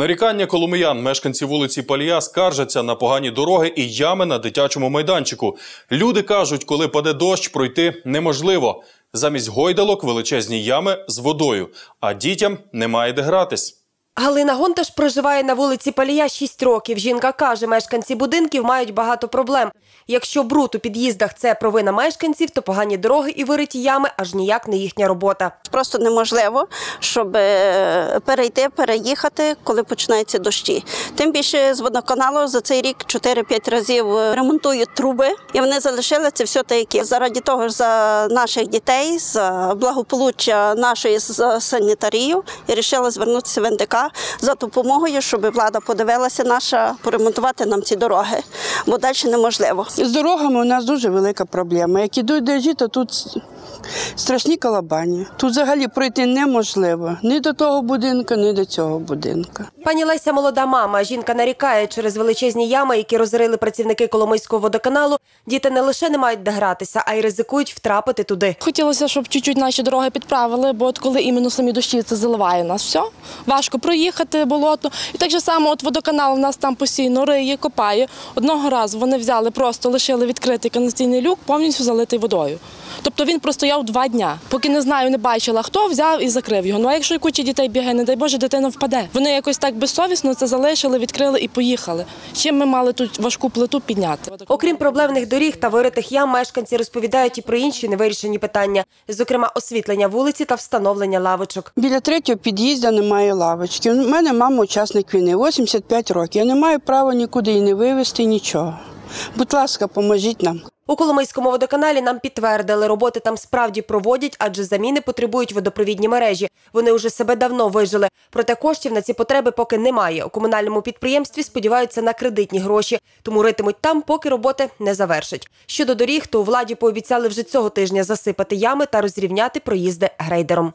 Нарікання коломиян, мешканці вулиці Палія, скаржаться на погані дороги і ями на дитячому майданчику. Люди кажуть, коли паде дощ, пройти неможливо. Замість гойдалок величезні ями з водою, а дітям немає де гратись. Галина Гонташ проживає на вулиці Палія 6 років. Жінка каже, мешканці будинків мають багато проблем. Якщо бруд у під'їздах це провина мешканців, то погані дороги і вириті ями аж ніяк не їхня робота. Просто неможливо, щоб е, перейти, переїхати, коли починаються дощі. Тим більше з водоканалу за цей рік 4-5 разів е, ремонтують труби, і вони залишили це все таке. Заради того ж за наших дітей, за благополуччя нашої санітарію, і вирішила звернутися в НДК за допомогою, щоб влада подивилася наша поремонтувати нам ці дороги, бо далі неможливо. З дорогами у нас дуже велика проблема. Як ідуть дощі, то тут страшні калабані. Тут взагалі пройти неможливо ні до того будинку, ні до цього будинку. Пані Леся молода мама. Жінка нарікає через величезні ями, які розрили працівники Коломийського водоканалу. Діти не лише не мають де гратися, а й ризикують втрапити туди. Хотілося, щоб чуть-чуть наші дороги підправили, бо от коли іменно самі дощі це заливає нас все. Важко проїхати болото. І так же само, от водоканал у нас там постійно риє, копає. Одного разу вони взяли, просто лишили відкритий каналізаційний люк, повністю залитий водою. Тобто він простояв два дня. Поки не знаю, не бачила, хто взяв і закрив його. Ну а якщо куча дітей бігає, не дай Боже, дитина впаде. Вони якось так безсовісно це залишили, відкрили і поїхали. Чим ми мали тут важку плиту підняти? Окрім проблемних доріг та виритих ям, мешканці розповідають і про інші невирішені питання, зокрема освітлення вулиці та встановлення лавочок. Біля третього під'їзду немає лавочки. У мене мама учасник війни, 85 років. Я не маю права нікуди її не вивезти, нічого. Будь ласка, поможіть нам. У Коломийському водоканалі нам підтвердили, роботи там справді проводять, адже заміни потребують водопровідні мережі. Вони вже себе давно вижили. Проте коштів на ці потреби поки немає. У комунальному підприємстві сподіваються на кредитні гроші, тому ритимуть там, поки роботи не завершать. Щодо доріг, то у владі пообіцяли вже цього тижня засипати ями та розрівняти проїзди грейдером.